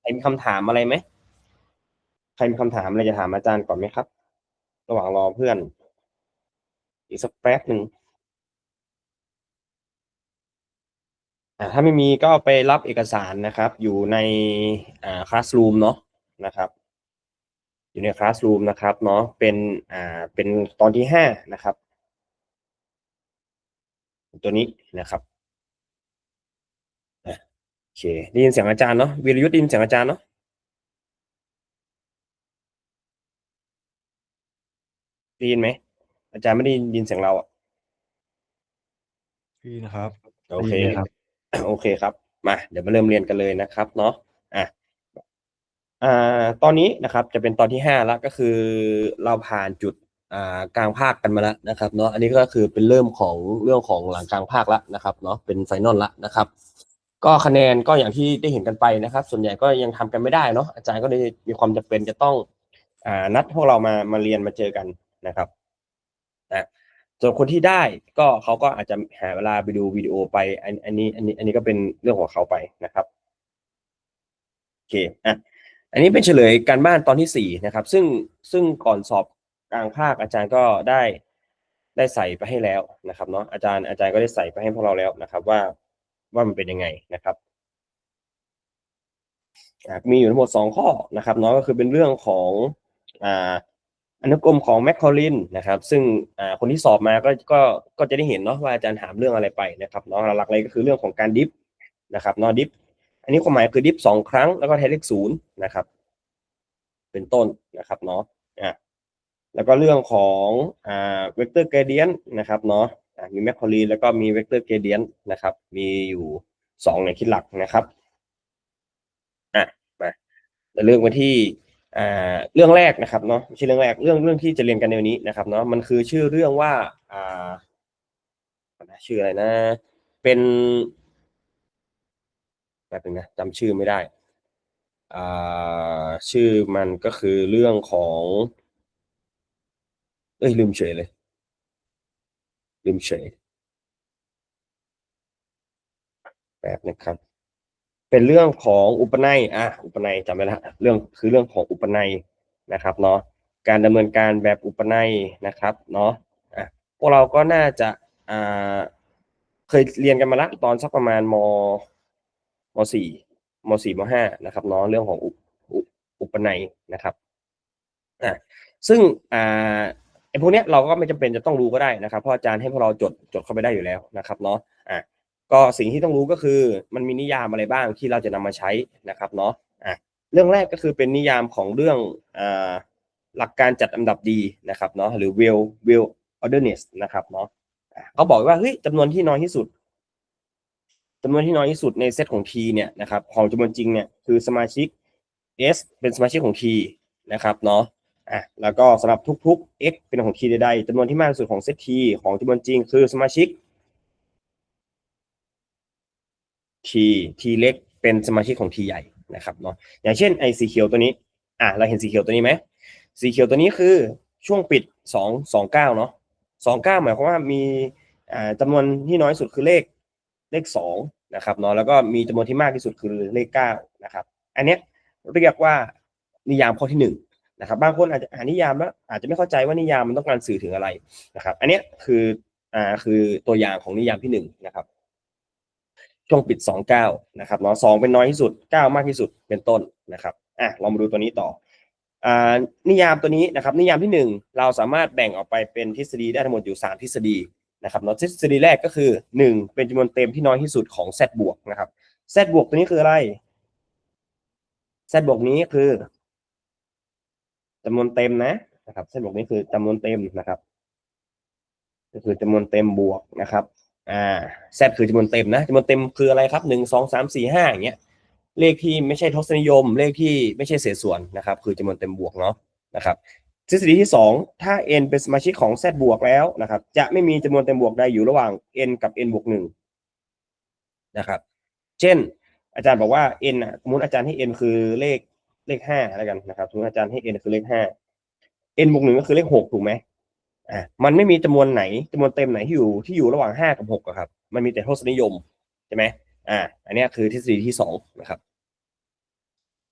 ใครมีคำถามอะไรไหมใครมีคำถามอะไรจะถามอาจารย์ก่อนไหมครับ ระหว่างรอเพื่อน อีกสักแป๊บหนึ่งถ้าไม่มีก็ไปรับเอกสารนะครับ อยู่ในอ่าคลาสรูมเนาะนะครับ อยู่ในคลาสรูมนะครับเนาะเป็นอ่าเป็นตอนที่ห้านะครับ ตัวนี้นะครับ โอเคได้ยินเสียงอาจารย์เนาะวีรยุทธ์ได้ยินเสียงอาจารย์เนาะได้ยินไหมอาจารย์ไม่ได้ยินเสียงเราอะพี่นะครับโอเคได้ยินไหมครับ โอเคครับ มาเดี๋ยวมาเริ่มเรียนกันเลยนะครับ เนาะอะอ่าตอนนี้นะครับจะเป็นตอนที่ห้าแล้วก็คือเราผ่านจุดอ่ากลางภาคกันมาแล้วนะครับเนาะอันนี้ก็คือเป็นเริ่มของเรื่องของหลังกลางภาคแล้วนะครับเนาะเป็นไฟนอลละนะครับ ก็คะแนนก็อย่างที่ได้เห็นกันไปนะครับ ส่วนใหญ่ก็ยังทำกันไม่ได้เนาะอาจารย์ก็เลยมีความจำเป็นจะต้องอ่านัดพวกเรามามาเรียนมาเจอกันนะครับนะส่วนคนที่ได้ก็เขาก็อาจจะหาเวลาไปดูวิดีโอไปอันอันนี้อันนี้อันนี้ก็เป็นเรื่องของเขาไปนะครับโอเคอะอันนี้เป็นเฉลยการบ้านตอนที่สี่นะครับ ซึ่งซึ่งก่อนสอบกลางภาคอาจารย์ก็ได้ได้ใส่ไปให้แล้วนะครับเนาะอาจารย์อาจารย์ก็ได้ใส่ไปให้พวกเราแล้วนะครับ ว่า ว่ามันเป็นยังไงนะครับมีอยู่ทั้งหมดสองข้อนะครับเนาะก็คือเป็นเรื่องของออนุกรมของแมคคอลินนะครับ ซึ่งคนที่สอบมาก็ก็ก็จะได้เห็นเนาะว่าอาจารย์ถามเรื่องอะไรไปนะครับเนาะหลักๆเลยก็คือเรื่องของการดิฟนะครับเนาะดิฟอันนี้ความหมายคือดิฟสองครั้งแล้วก็แทนเลขศูนย์นะครับ เป็นต้นนะครับเนาะอะแล้วก็เรื่องของอ่าเวกเตอร์เกรเดียนนะครับเนาะ มีแมคคอลินแล้วก็มีเวกเตอร์เกเดียนนะครับ มีอยู่สองในคิดหลักนะครับอะมาเรื่องมาที่อ่าเรื่องแรกนะครับเนาะไม่ใช่เรื่องแรกเรื่องเรื่องที่จะเรียนกันในวันนี้นะครับเนาะมันคือชื่อเรื่องว่าอ่าชื่ออะไรนะ เป็นแบบนึงนะจำชื่อไม่ได้อ่าชื่อมันก็คือเรื่องของ เอ้ยลืมเฉยเลย ลืมเฉยแบบนะครับ เป็นเรื่องของอุปนัยอะอุปนัยจำไว้ล้วเรื่องคือเรื่องของอุปนัยนะครับเนาะการดำเนินการแบบอุปนัยนะครับเนาะอะพวกเราก็น่าจะอ่าเคยเรียนกันมาละตอนสักประมาณมมสี่มสี่มห้านะครับเนาะเรื่องของอุอุอุปนัยนะครับอะซึ่งอ่า ไอ้พวกเนี้ยเราก็ไม่จำเป็นจะต้องรู้ก็ได้นะครับเพราะอาจารย์ให้พวกเราจดจดเข้าไปได้อยู่แล้วนะครับเนาะอะก็สิ่งที่ต้องรู้ก็คือมันมีนิยามอะไรบ้างที่เราจะนำมาใช้นะครับเนาะอะเรื่องแรกก็คือเป็นนิยามของเรื่องอ่าหลักการจัดอันดับดีนะครับเนาะหรือ well well orderness นะครับเนาะอะเขาบอกว่าเฮ้ยจำนวนที่น้อยที่สุดจำนวนที่น้อยที่สุดในเซตของ T เนี่ยนะครับของจำนวนจริงเนี่ยคือสมาชิก S เป็นสมาชิกของ T นะครับเนาะ อะแล้วก็สำหรับทุกๆ x เป็นของ T ใดๆจำนวนที่มากที่สุดของเซต T ของจำนวนจริงคือสมาชิก T T เล็กเป็นสมาชิกของ T ใหญ่นะครับเนาะอย่างเช่นไอ้สีเขียวตัวนี้อะเราเห็นสีเขียวตัวนี้ไหมสีเขียวตัวนี้คือช่วงปิดสองสองเก้าเนาะสองเก้าหมายความว่ามีอ่าจำนวนที่น้อยสุดคือเลขเลขสองนะครับเนาะแล้วก็มีจำนวนที่มากที่สุดคือเลขเก้านะครับ อันเนี้ยเรียกว่านิยามข้อที่หนึ่ง นะครับบางคนอาจจะอ่านนิยามแล้วอาจจะไม่เข้าใจว่านิยามมันต้องการสื่อถึงอะไรนะครับ อันนี้คืออ่าคือตัวอย่างของนิยามที่หนึ่งนะครับ ช่วงปิดสองเก้านะครับเนาะสองเป็นน้อยที่สุดเก้ามากที่สุดเป็นต้นนะครับอะเรามาดูตัวนี้ต่ออ่านิยามตัวนี้นะครับ นิยามที่หนึ่งเราสามารถแบ่งออกไปเป็นทฤษฎีได้ทั้งหมดอยู่สามทฤษฎีนะครับเนาะทฤษฎีแรกก็คือหนึ่งเป็นจำนวนเต็มที่น้อยที่สุดของ z บวกนะครับ z บวกตัวนี้คืออะไร z บวกนี้คือ จำนวนเต็มนะนะครับ z บวกนี้คือจำนวนเต็มนะครับ ก็คือจำนวนเต็มบวกนะครับอ่า z คือจำนวนเต็มนะจำนวนเต็มคืออะไรครับหนึ่งสองสามสี่ห้าอย่างเงี้ยเลขที่ไม่ใช่ทศนิยม เลขที่ไม่ใช่เศษส่วนนะครับ คือจำนวนเต็มบวกเนาะนะครับทฤษฎีที่สองถ้า n เป็นสมาชิกของ z บวกแล้วนะครับ จะไม่มีจำนวนเต็มบวกใดอยู่ระหว่าง n กับ n บวกหนึ่งนะครับ เช่น อาจารย์บอกว่า n อะสมมติอาจารย์ให้ n คือเลข เลขห้าแล้วกันนะครับสมมติอาจารย์ให้ n คือเลขห้า n บวกหนึ่งก็คือเลขหกถูกไหมอ่ามันไม่มีจำนวนไหนจำนวนเต็มไหนที่อยู่ที่อยู่ระหว่างห้ากับหกครับ มันมีแต่ทศนิยมใช่ไหมอ่า อันนี้คือทฤษฎีที่สองนะครับ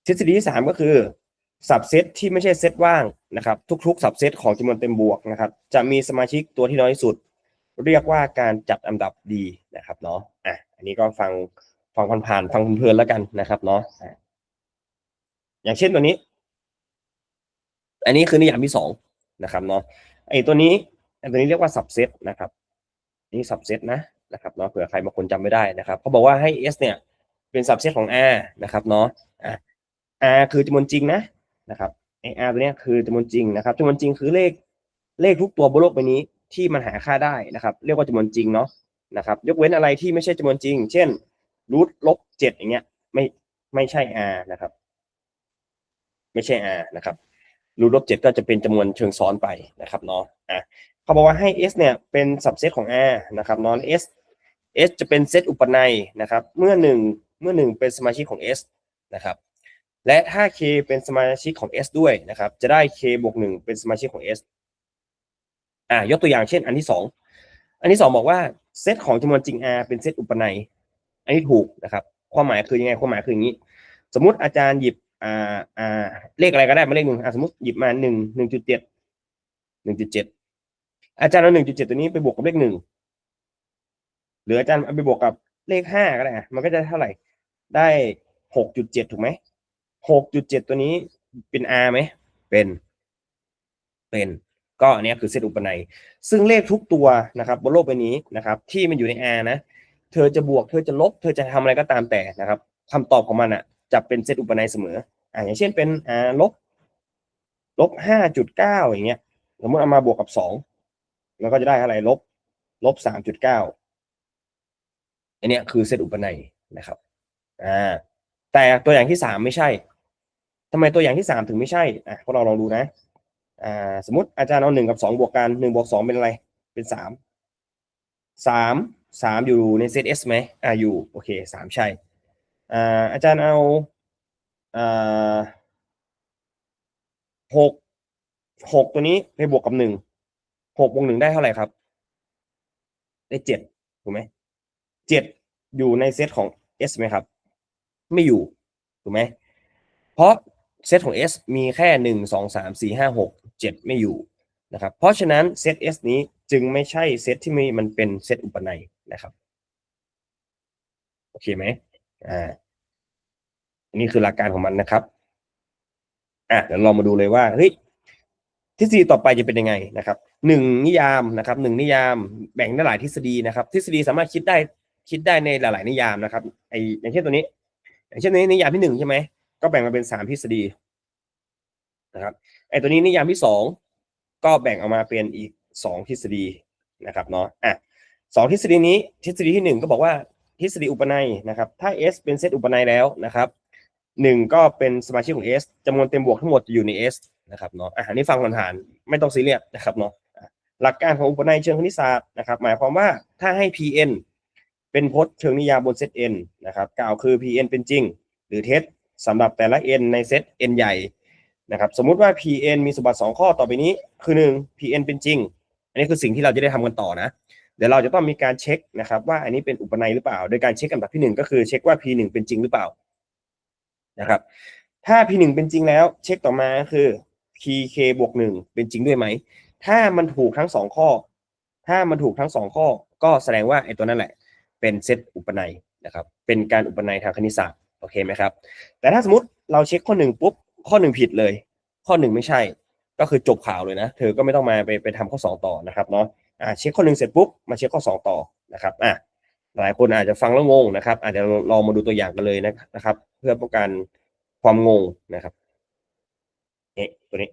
ทฤษฎีที่สามก็คือสับเซตที่ไม่ใช่เซตว่างนะครับ ทุกๆสับเซตของจำนวนเต็มบวกนะครับ จะมีสมาชิกตัวที่น้อยสุด เรียกว่าการจัดอันดับดีนะครับเนาะอะอันนี้ก็ฟังฟังผ่านๆฟังเพลินๆแล้วกันนะครับเนาะ อย่างเช่นตัวนี้ อันนี้คือนิยามที่สองนะครับเนาะไอ้ตัวนี้ไอ้ตัวนี้เรียกว่าสับเซตนะครับ นี่สับเซตนะนะครับเนาะเผื่อใครบางคนจำไม่ได้นะครับเขาบอกว่าให้ S เนี่ยเป็นสับเซตของ R นะครับเนาะอะ R คือจำนวนจริงนะนะครับไอ R ตัวเนี้ยคือจำนวนจริงนะครับจำนวนจริงคือเลขเลขทุกตัวบนโลกใบนี้ที่มันหาค่าได้นะครับ เรียกว่าจำนวนจริงเนาะนะครับ ยกเว้นอะไรที่ไม่ใช่จำนวนจริง เช่นรูทลบเจ็ดอย่างเงี้ย ไม่ไม่ใช่ R นะครับ ไม่ใช่ R นะครับรูทลบเจ็ดก็จะเป็นจำนวนเชิงซ้อนไปนะครับเนาะอะเขาบอกว่าให้ S เนี่ยเป็นสับเซตของ R นะครับเนาะ S S จะเป็นเซตอุปนัยนะครับ เมื่อหนึ่งเมื่อหนึ่งเป็นสมาชิกของ S นะครับ และถ้า K เป็นสมาชิกของ S ด้วยนะครับ จะได้ K บวกหนึ่งเป็นสมาชิกของ S อ่ายกตัวอย่างเช่นอันที่สองอันที่สองบอกว่าเซตของจำนวนจริง R เป็นเซตอุปนัย อันนี้ถูกนะครับ ความหมายคือยังไงความหมายคืออย่างนี้ สมมุติอาจารย์หยิบ อ่าอ่าเลขอะไรก็ได้มาเลขหนึ่งอ่าสมมติหยิบมาหนึ่งหนึ่งจุดเจ็ดหนึ่งจุดเจ็ดอาจารย์เอาหนึ่งจุดเจ็ดตัวนี้ไปบวกกับเลขหนึ่งหรืออาจารย์เอาไปบวกกับเลขห้าก็ได้มันก็จะเท่าไหร่ ได้หกจุดเจ็ดถูกไหมหกจุดเจ็ดตัวนี้เป็น R ไหมเป็น เป็น ก็อันเนี้ยคือเซตอุปนัย ซึ่งเลขทุกตัวนะครับบนโลกใบนี้นะครับ ที่มันอยู่ใน R นะ เธอจะบวก เธอจะลบ เธอจะทำอะไรก็ตามแต่นะครับคำตอบของมันอะ จะเป็นเซตอุปนัยเสมออ่าอย่างเช่นเป็น R ลบลบห้าจุดเก้าอย่างเงี้ยสมมติเอามาบวกกับสองแล้วก็จะได้อะไรลบลบสามจุดเก้าอันเนี้ยคือเซตอุปนัยนะครับอ่าแต่ตัวอย่างที่สามไม่ใช่ทำไมตัวอย่างที่สามถึงไม่ใช่อะพวกเราลองดูนะอ่าสมมติอาจารย์เอาหนึ่งกับสองบวกกันหนึ่งบวกสองเป็นอะไรเป็นสามสามสามอยู่ในเซตเอสไหมอ่าอยู่โอเคสามใช่ อาจารย์เอาอ่าหกหกตัวนี้ไปบวกกับหนึ่งหกบวกหนึ่งได้เท่าไหร่ครับ ได้เจ็ดถูกไหมเจ็ดอยู่ในเซตของ S ไหมครับ ไม่อยู่ถูกไหมเพราะเซตของ S มีแค่หนึ่งสองสามสี่ห้าหกเจ็ดไม่อยู่นะครับ เพราะฉะนั้นเซต S นี้จึงไม่ใช่เซตที่มีมันเป็นเซตอุปนัยนะครับ โอเคไหม อ่าอันนี้คือหลักการของมันนะครับ อะเดี๋ยวเรามาดูเลยว่าเฮ้ยทฤษฎีต่อไปจะเป็นยังไงนะครับหนึ่งนิยามนะครับหนึ่งนิยามแบ่งได้หลายทฤษฎีนะครับ ทฤษฎีสามารถคิดได้คิดได้ในหลาย ๆ นิยามนะครับไออย่างเช่นตัวนี้ อย่างเช่นนี้นิยามที่หนึ่งใช่ไหมก็แบ่งมาเป็นสามทฤษฎีนะครับไอตัวนี้นิยามที่สองก็แบ่งออกมาเป็นอีกสองทฤษฎีนะครับเนาะอะสองทฤษฎีนี้ทฤษฎีที่หนึ่งก็บอกว่า ทฤษฎีอุปนัยนะครับ ถ้า S เป็นเซตอุปนัยแล้วนะครับหนึ่งก็เป็นสมาชิกของ S จำนวนเต็มบวกทั้งหมดอยู่ใน S นะครับเนาะอะอันนี้ฟังผ่านๆไม่ต้องซีเรียสนะครับเนาะหลักการของอุปนัยเชิงคณิตศาสตร์นะครับ หมายความว่าถ้าให้ Pn เป็นพจน์เชิงนิยามบนเซต n นะครับกล่าวคือ Pn เป็นจริง หรือเท็จสำหรับแต่ละ n ในเซต n ใหญ่นะครับสมมุติว่า Pn มีสมบัติ 2 ข้อต่อไปนี้ คือ 1 Pn เป็นจริง อันนี้คือสิ่งที่เราจะได้ทำกันต่อนะ เดี๋ยวเราจะต้องมีการเช็คนะครับว่าอันนี้เป็นอุปนัยหรือเปล่า โดยการเช็คอันดับที่ 1 ก็คือเช็คว่า P1 เป็นจริงหรือเปล่านะครับถ้า P1 เป็นจริงแล้ว เช็คต่อมาคือ PK บวก1เป็นจริงด้วยไหม ถ้ามันถูกทั้งสองข้อ ถ้ามันถูกทั้งสองข้อ ก็แสดงว่าไอ้ตัวนั่นแหละ เป็นเซตอุปนัยนะครับเป็นการอุปนัยทางคณิตศาสตร์โอเคไหมครับแต่ถ้าสมมติเราเช็คข้อหนึ่งปุ๊บข้อหนึ่งผิดเลย ข้อหนึ่งไม่ใช่ ก็คือจบข่าวเลยนะ เธอก็ไม่ต้องมาไปไปทำข้อสองต่อนะครับเนาะ อ่าเช็คข้อหนึ่งเสร็จปุ๊บมาเช็คข้อสองต่อนะครับอะหลายคนอาจจะฟังแล้วงงนะครับ อาจจะลองมาดูตัวอย่างกันเลยนะครับ เพื่อป้องกันความงงนะครับเอ๊ะตัวนี้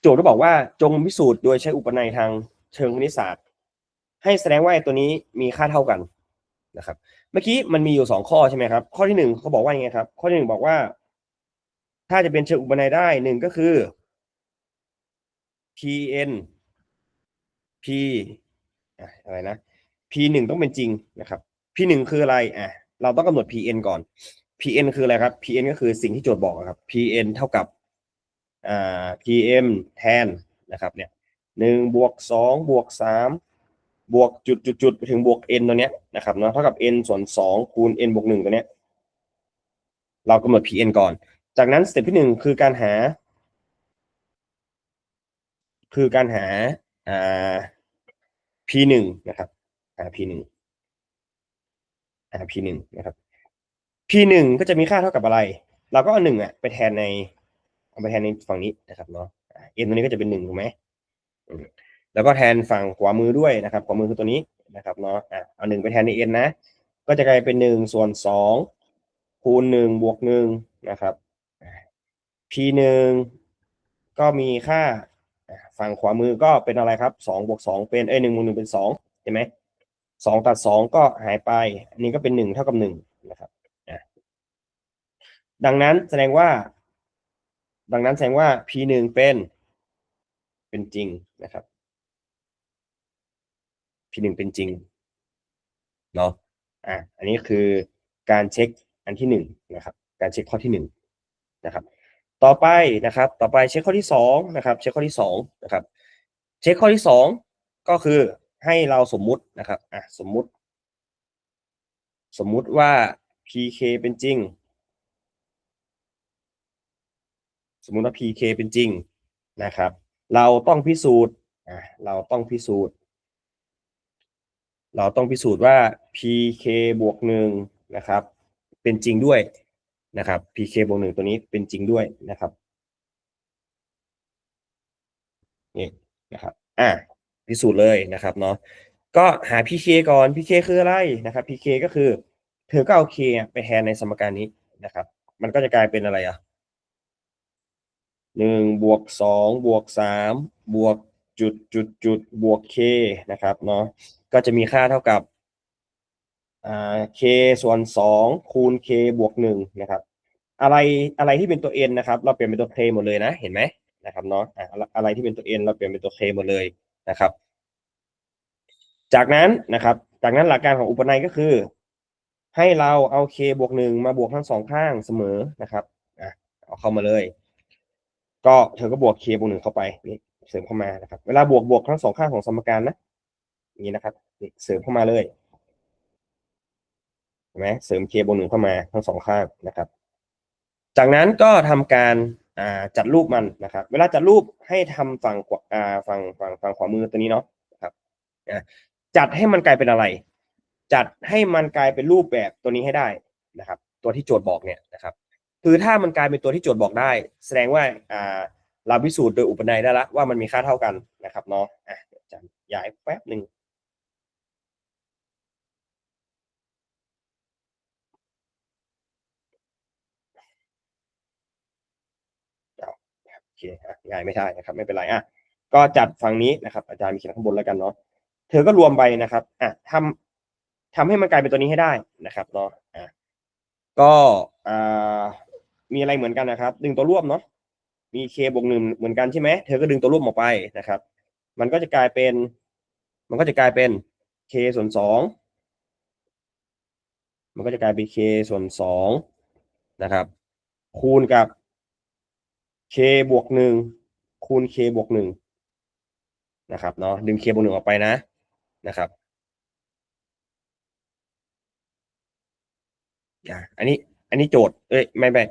โจทย์ก็บอกว่าจงพิสูจน์โดยใช้อุปนัยทางเชิงคณิตศาสตร์ ให้แสดงว่าไอ้ตัวนี้มีค่าเท่ากันนะครับ เมื่อกี้มันมีอยู่สองข้อใช่ไหมครับ ข้อที่หนึ่งเขาบอกว่ายังไงครับ ข้อที่หนึ่งบอกว่า ถ้าจะเป็นเชิงอุปนัยได้หนึ่งก็คือ pn p อะอะไรนะ p หนึ่งต้องเป็นจริงนะครับ p หนึ่งคืออะไรอะเราต้องกำหนด pn ก่อน pn คืออะไรครับ pn ก็คือสิ่งที่โจทย์บอกครับ pn เท่ากับอ่า pm แทนนะครับเนี่ยหนึ่งบวกสองบวกสามบวกจุดจุดจุดไปถึงบวก n ตัวเนี้ยนะครับเนาะเท่ากับ n ส่วนสองคูณ n บวกหนึ่งตัวเนี้ยเรากำหนด pn ก่อน จากนั้นสเต็ปที่หนึ่งคือการหา คือการหาอ่า p หนึ่งนะครับหา p หนึ่งหา p หนึ่งนะครับ p หนึ่งก็จะมีค่าเท่ากับอะไร เราก็เอาหนึ่งอะไปแทนในเอาไปแทนในฝั่งนี้นะครับเนาะอ่า n ตัวนี้ก็จะเป็นหนึ่งถูกไหมแล้วก็แทนฝั่งขวามือด้วยนะครับ ขวามือคือตัวนี้นะครับเนาะเอาหนึ่งไปแทนใน n นะ ก็จะกลายเป็นหนึ่งส่วนสองคูณหนึ่งบวกหนึ่งนะครับ p หนึ่งก็มีค่า ฝั่งขวามือก็เป็นอะไรครับสองบวกสองเป็นเอ้ยหนึ่งบวกหนึ่งเป็นสองเห็นไหมสองตัดสองก็หายไป อันนี้ก็เป็นหนึ่งเท่ากับหนึ่งนะครับอะดังนั้นแสดงว่า ดังนั้นแสดงว่า p หนึ่งเป็น เป็นจริงนะครับ p หนึ่งเป็นจริงเนาะอะอันนี้คือการเช็คอันที่หนึ่งนะครับ การเช็คข้อที่หนึ่งนะครับ ต่อไปนะครับ ต่อไปเช็คข้อที่สองนะครับ เช็คข้อที่สองนะครับ เช็คข้อที่สองก็คือให้เราสมมุตินะครับอะสมมุติ สมมุติว่า pk เป็นจริง สมมุติว่า pk เป็นจริงนะครับ เราต้องพิสูจน์อะเราต้องพิสูจน์ เราต้องพิสูจน์ว่า pk บวกหนึ่งนะครับ เป็นจริงด้วย นะครับ pk บวกหนึ่งตัวนี้เป็นจริงด้วยนะครับนี่นะครับ อะพิสูจน์เลยนะครับเนาะก็หา pk ก่อน pk คืออะไรนะครับ pk ก็คือ เธอก็เอา k ไปแทนในสมการนี้นะครับ มันก็จะกลายเป็นอะไรอะหนึ่งบวกสองบวกสามบวกจุดจุดจุดบวก k นะครับเนาะก็จะมีค่าเท่ากับ k ส่วนสองคูณ k บวกหนึ่งนะครับ อะไรอะไรที่เป็นตัว n นะครับ เราเปลี่ยนเป็นตัว k หมดเลยนะ เห็นไหมนะครับเนาะอะอะไรที่เป็นตัว n เราเปลี่ยนเป็นตัว k หมดเลยนะครับ จากนั้นนะครับ จากนั้นหลักการของอุปนัยก็คือ ให้เราเอา k บวกหนึ่งมาบวกทั้งสองข้างเสมอนะครับอะเอาเข้ามาเลย ก็เธอก็บวก k บวกหนึ่งเข้าไปนี่เสริมเข้ามานะครับ เวลาบวกบวกทั้งสองข้างของสมการนะอย่างนี้นะครับเสริมเข้ามาเลย ห็นไหมเสริม k บวกหนึ่งเข้ามาทั้งสองข้างนะครับ จากนั้นก็ทำการจัดรูปมันนะครับ เวลาจัดรูปให้ทำฝั่งขวาฝั่งฝั่งฝั่งขวามือตัวนี้เนาะนะครับจัดให้มันกลายเป็นอะไร จัดให้มันกลายเป็นรูปแบบตัวนี้ให้ได้นะครับ ตัวที่โจทย์บอกเนี่ยนะครับคือถ้ามันกลายเป็นตัวที่โจทย์บอกได้ แสดงว่าเราพิสูจน์โดยอุปนัยได้ล้วว่ามันมีค่าเท่ากันนะครับเนาะอะจารย์ย้ายแป๊บหนึ่ง โอเคง่ายไม่ได้นะครับ ไม่เป็นไรอะก็จัดฝั่งนี้นะครับ อาจารย์มีเขียนข้างบนแล้วกันเนาะเธอก็รวมไปนะครับอะทำทำให้มันกลายเป็นตัวนี้ให้ได้นะครับเนาะอะก็อ่ามีอะไรเหมือนกันนะครับ ดึงตัวร่วมเนาะมี k บวกหนึ่งเหมือนกันใช่ไหมเธอก็ดึงตัวร่วมออกไปนะครับ มันก็จะกลายเป็น มันก็จะกลายเป็น k ส่วนสองมันก็จะกลายเป็น k ส่วนสองนะครับ คูณกับ k บวกหนึ่งคูณ k บวกหนึ่งนะครับเนาะดึง k บวกหนึ่งออกไปนะนะครับอะอันนี้ อันนี้โจทย์เอ้ยไม่ไม่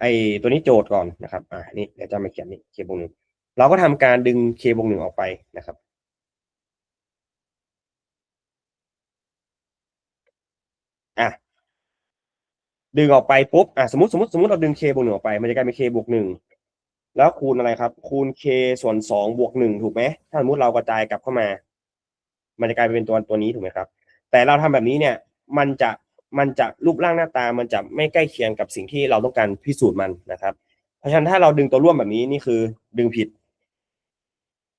ไอตัวนี้โจทย์ก่อนนะครับ อ่านี่เดี๋ยวจะมาเขียนนี่ k บวกหนึ่งเราก็ทำการดึง k บวกหนึ่งออกไปนะครับอะดึงออกไปปุ๊บอะสมมติสมมติสมมติเราดึง k บวกหนึ่งออกไป มันจะกลายเป็น k บวกหนึ่ง แล้วคูณอะไรครับ คูณ k ส่วนสองบวกหนึ่งถูกไหมถ้าสมมติเรากระจายกลับเข้ามา มันจะกลายเป็นตัวตัวนี้ถูกไหมครับ แต่เราทำแบบนี้เนี่ยมันจะมันจะรูปร่างหน้าตามันจะไม่ใกล้เคียงกับสิ่งที่เราต้องการพิสูจน์มันนะครับ เพราะฉะนั้นถ้าเราดึงตัวร่วมแบบนี้นี่คือดึงผิด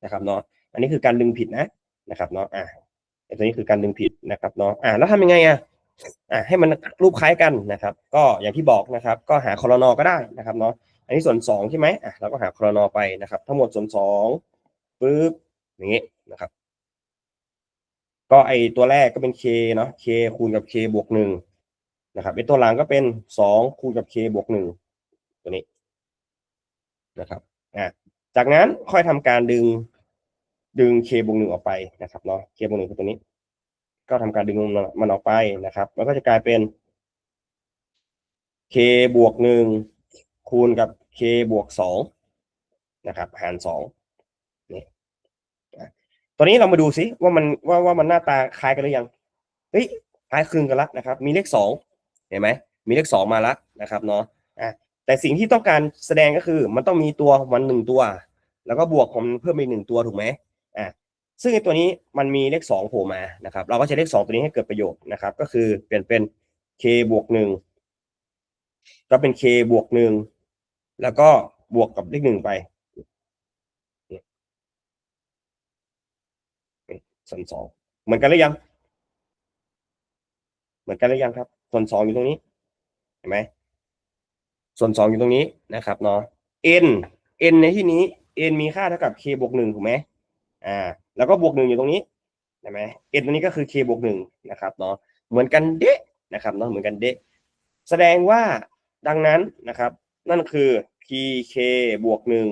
นะครับเนาะอันนี้คือการดึงผิดนะนะครับเนาะอ่าตัวนี้คือการดึงผิดนะครับเนาะอ่าแล้วทำยังไงอะอ่าให้มันรูปคล้ายกันนะครับ ก็อย่างที่บอกนะครับ ก็หาคอรนอก็ได้นะครับเนาะ อันนี้ส่วนสองใช่ไหมอะเราก็หาครนอไปนะครับ ทั้งหมดส่วนสองปึ๊บอย่างนี้นะครับ ก็ไอตัวแรกก็เป็น k เนาะ k คูณกับ k บวกหนึ่งนะครับไอตัวหลังก็เป็นสองคูณกับ k บวกหนึ่งตัวนี้นะครับอะจากนั้นค่อยทำการดึงดึง k บวกหนึ่งออกไปนะครับเนาะ k บวกหนึ่งคือตัวนี้ ก็ทำการดึงมันออกไปนะครับแล้วก็จะกลายเป็น k บวกหนึ่ง คูณกับ k บวกสองนะครับ หารสองนี่ตอนนี้เรามาดูซิว่ามันว่าว่ามันหน้าตาคล้ายกันหรือยังเฮ้ยคล้ายคลึงกันละนะครับ มีเลขสองเห็นไหมมีเลขสองมาละนะครับเนาะอะแต่สิ่งที่ต้องการแสดงก็คือ มันต้องมีตัวมันหนึ่งตัว แล้วก็บวกของมันเพิ่มอีกหนึ่งตัวถูกไหมอะซึ่งไอ้ตัวนี้มันมีเลขสองโผล่มานะครับ เราก็ใช้เลขสองตัวนี้ให้เกิดประโยชน์นะครับ ก็คือเปลี่ยนเป็น k บวกหนึ่งก็เป็น k บวกหนึ่ง แล้วก็บวกกับเลขหนึ่งไปส่วนสองเหมือนกันหรือยัง เหมือนกันหรือยังครับ ส่วนสองอยู่ตรงนี้ เห็นไหมส่วนสองอยู่ตรงนี้นะครับเนาะ n n ในที่นี้ n มีค่าเท่ากับ k บวกหนึ่งถูกไหมอ่า แล้วก็บวกหนึ่งอยู่ตรงนี้เห็นไหม n ตัวนี้ก็คือ k บวกหนึ่งนะครับเนาะเหมือนกันเดะนะครับเนาะเหมือนกันเดะแสดงว่าดังนั้นนะครับ นั่นคือ pk บวกหนึ่ง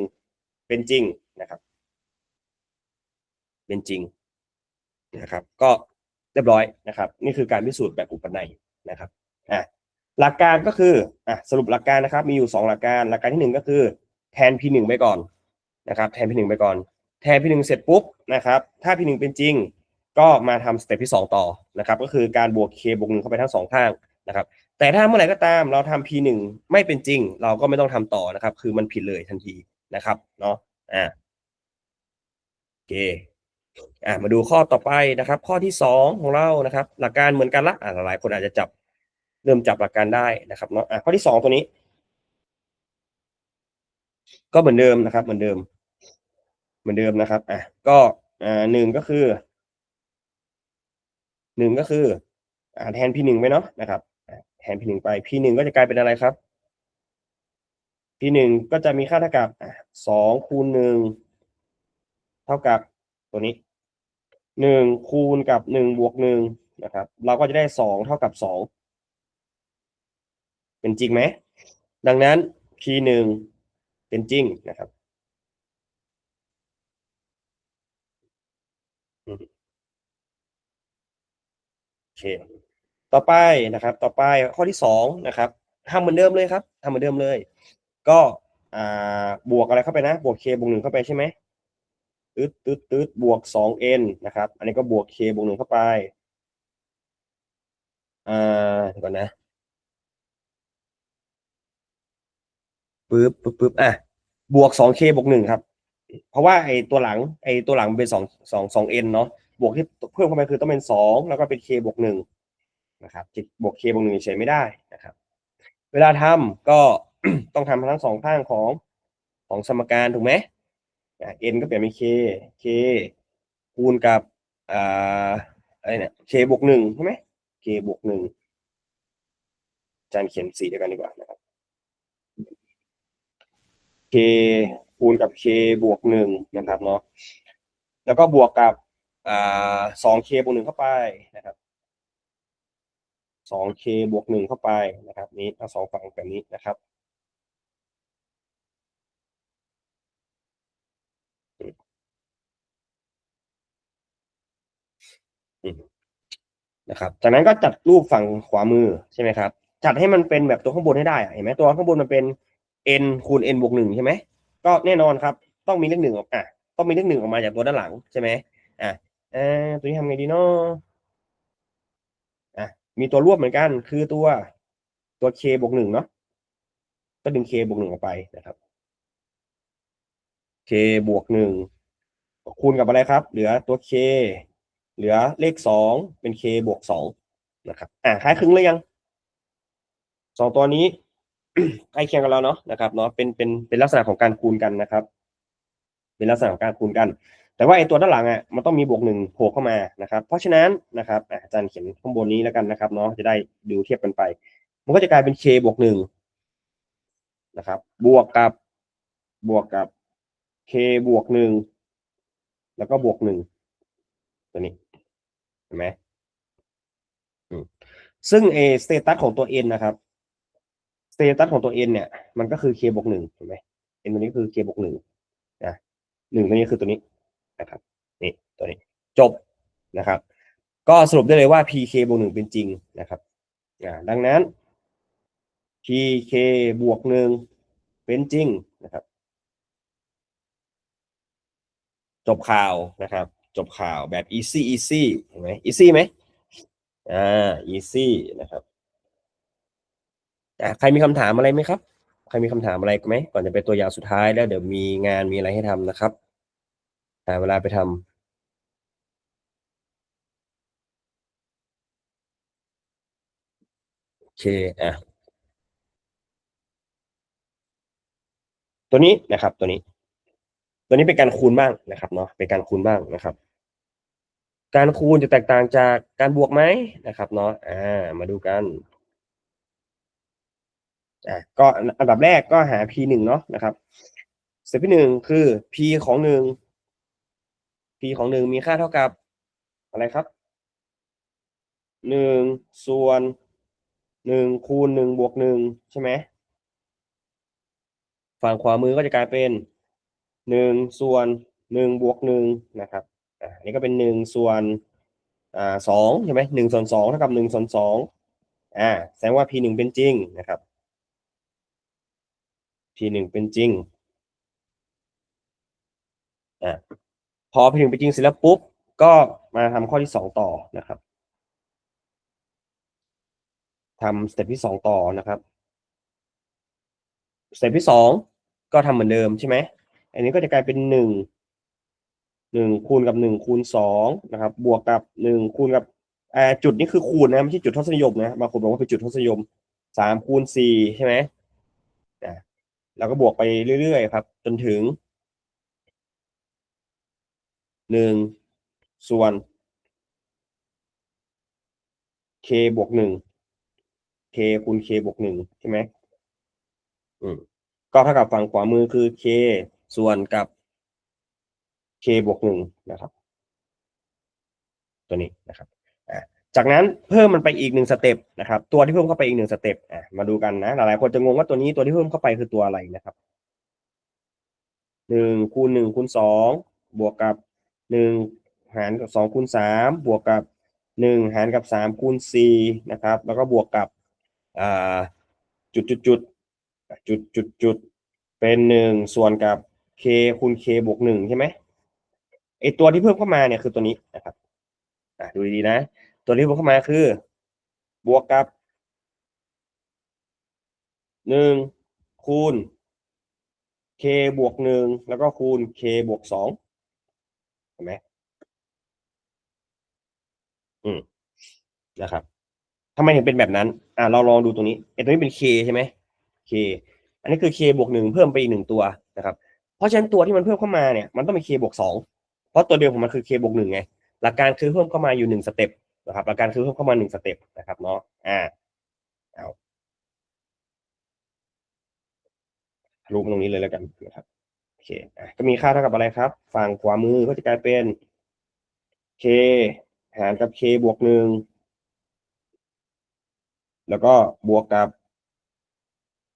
เป็นจริงนะครับ เป็นจริงนะครับ ก็เรียบร้อยนะครับ นี่คือการพิสูจน์แบบอุปนัยนะครับอะหลักการก็คืออะสรุปหลักการนะครับ มีอยู่สองหลักการ หลักการที่หนึ่งก็คือ แทน p หนึ่งไปก่อนนะครับ แทน p หนึ่งไปก่อน แทน p หนึ่งเสร็จปุ๊บนะครับ ถ้า p หนึ่งเป็นจริง ก็มาทำสเต็ปที่สองต่อนะครับ ก็คือการบวก k บวกหนึ่งเข้าไปทั้งสองข้างนะครับ แต่ถ้าเมื่อไหร่ก็ตามเราทำ p หนึ่งไม่เป็นจริง เราก็ไม่ต้องทำต่อนะครับ คือมันผิดเลยทันทีนะครับเนาะอ่าโอเคอ่ามาดูข้อต่อไปนะครับ ข้อที่สองของเรานะครับ หลักการเหมือนกันละอ่าหลายคนอาจจะจับเริ่มจับหลักการได้นะครับเนาะอ่าข้อที่สองตัวนี้ ก็เหมือนเดิมนะครับ เหมือนเดิม เหมือนเดิมนะครับอะก็อ่าหนึ่งก็คือหนึ่งก็คืออ่าแทน p หนึ่งไปเนาะนะครับ แทน p หนึ่งไป p หนึ่งก็จะกลายเป็นอะไรครับ p หนึ่งก็จะมีค่าเท่ากับสองคูณหนึ่งเท่ากับตัวนี้หนึ่งคูณกับหนึ่งบวกหนึ่งนะครับ เราก็จะได้สองเท่ากับสองเป็นจริงไหม ดังนั้น p หนึ่งเป็นจริงนะครับโอเค ต่อไปนะครับ ต่อไปข้อที่สองนะครับทำเหมือนเดิมเลยครับทำเหมือนเดิมเลย ก็อ่าบวกอะไรเข้าไปนะ บวก k บวกหนึ่งเข้าไปใช่ไหมตืดตืดตืดบวกสอง n นะครับ อันนี้ก็บวก k บวกหนึ่งเข้าไปอ่าเดี๋ยวก่อนนะปึ๊บปึ๊บปึ๊บอะบวกสอง k บวกหนึ่งครับ เพราะว่าไอ้ตัวหลังไอ้ตัวหลังเป็นสองสองสอง n เนาะบวกที่เพิ่มเข้าไปคือต้องเป็นสองแล้วก็เป็น k บวกหนึ่ง นะครับจิตบวก k บวกหนึ่งเฉยไม่ได้นะครับ เวลาทำก็ต้องทำทั้งสองข้างของของสมการถูกไหมอะ n ก็เปลี่ยนเป็น k k คูณกับอ่าอะไรเนี่ย k บวกหนึ่งใช่ไหม k บวกหนึ่งอาจารย์เขียนสีเดียวกันดีกว่านะครับ k คูณกับ k บวกหนึ่งนะครับเนาะ แล้วก็บวกกับอ่าสอง k บวกหนึ่งเข้าไปนะครับ สอง k บวกหนึ่งเข้าไปนะครับ นี้ทั้งสองฝั่งแบบนี้นะครับนะครับ จากนั้นก็จัดรูปฝั่งขวามือใช่ไหมครับ จัดให้มันเป็นแบบตัวข้างบนให้ได้เห็นไหมตัวข้างบนมันเป็น n คูณ n บวกหนึ่งใช่ไหมก็แน่นอนครับ ต้องมีเลขหนึ่งออกอะต้องมีเลขหนึ่งออกมาจากตัวด้านหลังใช่ไหมอะเออตัวนี้ทำไงดีเนาะ มีตัวรวบเหมือนกัน คือตัวตัว k บวกหนึ่งเนาะก็ดึง k บวกหนึ่งออกไปนะครับ k บวกหนึ่งคูณกับอะไรครับ เหลือตัว k เหลือเลขสองเป็น k บวกสองนะครับ อ่าคล้ายคลึงเลยยังสองตัวนี้ใกล้เคียงกันแล้วเนาะนะครับเนาะเป็นเป็นเป็นลักษณะของการคูณกันนะครับ เป็นลักษณะของการคูณกัน แต่ว่าไอ้ตัวด้านหลังอะมันต้องมีบวกหนึ่งโผล่เข้ามานะครับ เพราะฉะนั้นนะครับอาจารย์เขียนข้างบนนี้แล้วกันนะครับเนาะจะได้ดูเทียบกันไป มันก็จะกลายเป็น k บวกหนึ่งนะครับ บวกกับบวกกับ k บวกหนึ่งแล้วก็บวกหนึ่งตัวนี้เห็นไหมอืมซึ่งเอสเตตัสของตัว n นะครับสเตตัสของตัว n เนี่ยมันก็คือ k บวกหนึ่งเห็นไหม n ตัวนี้คือ k บวกหนึ่งนะหนึ่งตัวนี้คือตัวนี้ นะครับนี่ตัวนี้จบนะครับ ก็สรุปได้เลยว่า pk บวกหนึ่งเป็นจริงนะครับอ่าดังนั้น tk บวกหนึ่งเป็นจริงนะครับ จบข่าวนะครับ จบข่าวแบบ easy easy เห็นไหม easy ไหมอ่า easy นะครับอะใครมีคำถามอะไรไหมครับ ใครมีคำถามอะไรไหมก่อนจะไปตัวอย่างสุดท้ายแล้วเดี๋ยวมีงานมีอะไรให้ทำนะครับ หาเวลาไปทำโอเคอะตัวนี้นะครับ ตัวนี้ ตัวนี้เป็นการคูณบ้างนะครับเนาะเป็นการคูณบ้างนะครับ การคูณจะแตกต่างจากการบวกไหมนะครับ เนาะอ่า มาดูกันอะก็อันดับแรกก็หา p หนึ่งเนาะนะครับสเต็ปที่หนึ่งคือ p ของหนึ่ง p ของหนึ่งมีค่าเท่ากับ อะไรครับหนึ่งส่วนหนึ่งคูณหนึ่งบวกหนึ่งใช่ไหมฝั่งขวามือก็จะกลายเป็นหนึ่งส่วนหนึ่งบวกหนึ่งนะครับอันนี้ก็เป็นหนึ่งส่วนอ่าสองใช่ไหมหนึ่งส่วนสองเท่ากับหนึ่งส่วนสองอ่าแสดงว่า p หนึ่งเป็นจริงนะครับ p หนึ่งเป็นจริงอ่า พอ p หนึ่งเป็นจริงเสร็จแล้วปุ๊บ ก็มาทำข้อที่สองต่อนะครับทำสเต็ปที่สองต่อนะครับสเต็ปที่สองก็ทำเหมือนเดิมใช่ไหมอันนี้ก็จะกลายเป็นหนึ่งหนึ่งคูณกับหนึ่งคูณสองนะครับ บวกกับหนึ่งคูณกับจุดนี้คือคูณนะไม่ใช่จุดทศนิยมนะบางคนบอกว่าเป็นจุดทศนิยมสามคูณสี่ใช่ไหมอ่าแล้วก็บวกไปเรื่อยๆครับ จนถึง หนึ่งส่วน k บวกหนึ่ง k คูณ k บวกหนึ่งใช่ไหมอืมก็เท่ากับฝั่งขวามือคือ k ส่วนกับ k บวกหนึ่งนะครับ ตัวนี้นะครับจากนั้นเพิ่มมันไปอีกหนึ่งสเต็ปนะครับ ตัวที่เพิ่มเข้าไปอีกหนึ่งสเต็ปอะมาดูกันนะ หลายๆคนจะงงว่าตัวนี้ตัวที่เพิ่มเข้าไปคือตัวอะไรนะครับหนึ่งคูณหนึ่งคูณสองบวกกับ หนึ่งหารกับสองคูณสามบวกกับหนึ่งหารกับสามคูณสี่นะครับ แล้วก็บวกกับจุดจุดจุดจุดจุดจุดเป็นหนึ่งส่วนกับ k คูณ k บวกหนึ่งใช่ไหมไอตัวที่เพิ่มเข้ามาเนี่ยคือตัวนี้นะครับดูดีๆนะ ตัวที่เพิ่มเข้ามาคือบวกกับหนึ่งคูณ k บวกหนึ่งแล้วก็คูณ k บวกสอง ไหมอืมนะครับทำไมถึงเป็นแบบนั้น อ่าเราลองดูตรงนี้ไอ้ตรงนี้เป็น k ใช่ไหม k อันนี้คือ k บวกหนึ่งเพิ่มไปอีกหนึ่งตัวนะครับ เพราะฉะนั้นตัวที่มันเพิ่มเข้ามาเนี่ย มันต้องเป็น k บวกสองเพราะตัวเดิมของมันคือ k บวกหนึ่งไง หลักการคือเพิ่มเข้ามาอยู่หนึ่งสเต็ปนะครับหลักการคือเพิ่มเข้ามาหนึ่งสเต็ปนะครับเนาะ อ่า เอารูปตรงนี้เลยแล้วกันนะครับ เคอะก็มีค่าเท่ากับอะไรครับ ฝั่งขวามือก็จะกลายเป็น k หารกับ k บวกหนึ่งแล้วก็บวกกับ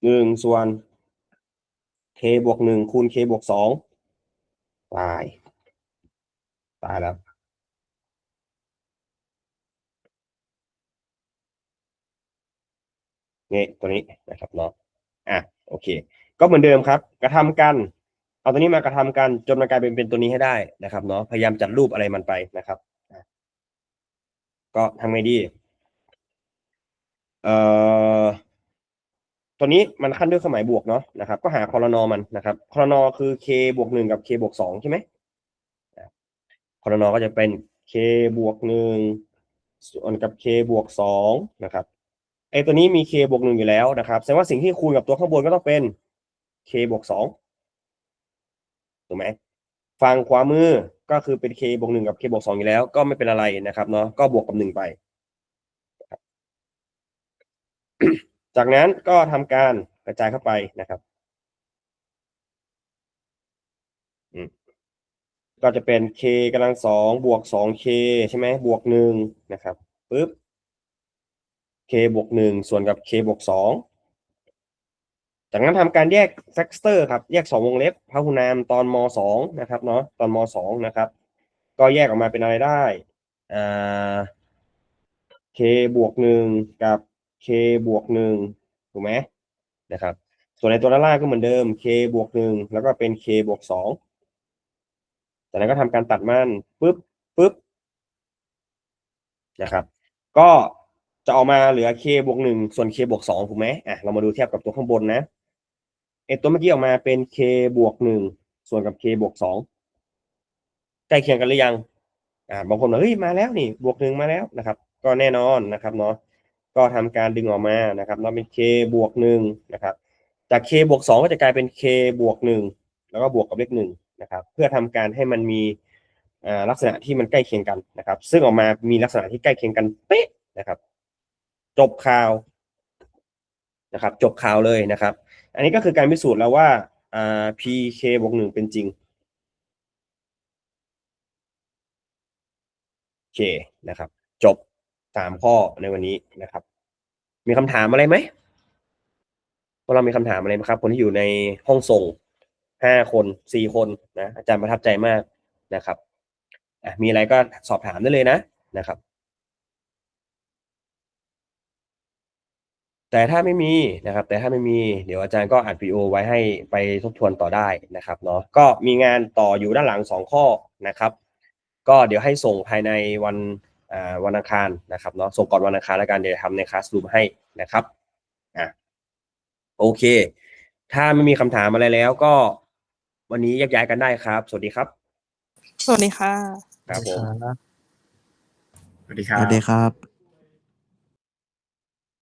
หนึ่งส่วน k บวกหนึ่งคูณ k บวกสองตาย ตายแล้วนี่ตัวนี้นะครับเนาะอะโอเค ก็เหมือนเดิมครับ กระทำกัน เอาตัวนี้มากระทำกันจนมันกลายเป็นเป็นตัวนี้ให้ได้นะครับเนาะพยายามจัดรูปอะไรมันไปนะครับ ก็ทำไงดี เอ่อตัวนี้มันขั้นด้วยเครื่องหมายบวกเนาะนะครับ ก็หาคอรนอมันนะครับคอรนอคือ k บวกหนึ่งกับ k บวกสองใช่ไหมคอรนอก็จะเป็น k บวกหนึ่งส่วนกับ k บวกสองนะครับไอตัวนี้มี k บวกหนึ่งอยู่แล้วนะครับแสดงว่าสิ่งที่คูณกับตัวข้างบนก็ต้องเป็น k บวกสอง ถูกไหมฝั่งขวามือก็คือเป็น k บวกหนึ่งกับ k บวกสองอยู่แล้ว ก็ไม่เป็นอะไรนะครับเนาะก็บวกกับหนึ่งไป จากนั้นก็ทำการกระจายเข้าไปนะครับก็จะเป็น k กำลังสองบวกสอง k ใช่ไหมบวกหนึ่งนะครับปึ๊บ k บวกหนึ่งส่วนกับ k บวกสอง จากนั้นทำการแยกแฟกเตอร์ครับ แยกสองวงเล็บพหุนามตอนมสองนะครับเนาะตอนมสองนะครับ ก็แยกออกมาเป็นอะไรได้อ่า k บวกหนึ่งกับ k บวกหนึ่งถูกไหมนะครับ ส่วนในตัวด้านล่างก็เหมือนเดิม k บวกหนึ่งแล้วก็เป็น k บวกสองจากนั้นก็ทำการตัดมันปุ๊บปุ๊บนะครับ ก็จะออกมาเหลือ k บวกหนึ่งส่วน k บวกสองถูกไหมอะ เรามาดูเทียบกับตัวข้างบนนะ ไอตัวเมื่อกี้ออกมาเป็น k บวกหนึ่งส่วนกับ k บวกสองใกล้เคียงกันหรือยังอ่าบางคนบอกเฮ้ยมาแล้วนี่บวกหนึ่งมาแล้วนะครับ ก็แน่นอนนะครับเนาะก็ทำการดึงออกมานะครับเราเป็น k บวกหนึ่งนะครับ จาก k บวกสองก็จะกลายเป็น k บวกหนึ่งแล้วก็บวกกับเลขหนึ่งนะครับ เพื่อทำการให้มันมีอ่าลักษณะที่มันใกล้เคียงกันนะครับ ซึ่งออกมามีลักษณะที่ใกล้เคียงกันเป๊ะนะครับ จบข่าวนะครับ จบข่าวเลยนะครับ อันนี้ก็คือการพิสูจน์แล้วว่าอ่า pk บวกหนึ่งเป็นจริงโอเคนะครับ จบสามข้อในวันนี้นะครับ มีคำถามอะไรไหมพวกเรามีคำถามอะไรไหมครับ คนที่อยู่ในห้องส่งห้าคนสี่คนนะอาจารย์ประทับใจมากนะครับมีอะไรก็สอบถามได้เลยนะนะครับ แต่ถ้าไม่มีนะครับ แต่ถ้าไม่มีเดี๋ยวอาจารย์ก็อัดวิดีโอไว้ให้ไปทบทวนต่อได้นะครับเนาะก็มีงานต่ออยู่ด้านหลังสองข้อนะครับ ก็เดี๋ยวให้ส่งภายในวันอ่าวันอังคารนะครับเนาะส่งก่อนวันอังคารแล้วกันเดี๋ยวทำในคลาสรูมให้นะครับอะโอเค ถ้าไม่มีคำถามอะไรแล้วก็วันนี้แยกย้ายกันได้ครับ สวัสดีครับ สวัสดีค่ะ ครับผมครับ สวัสดีคสรับวัสดีครับ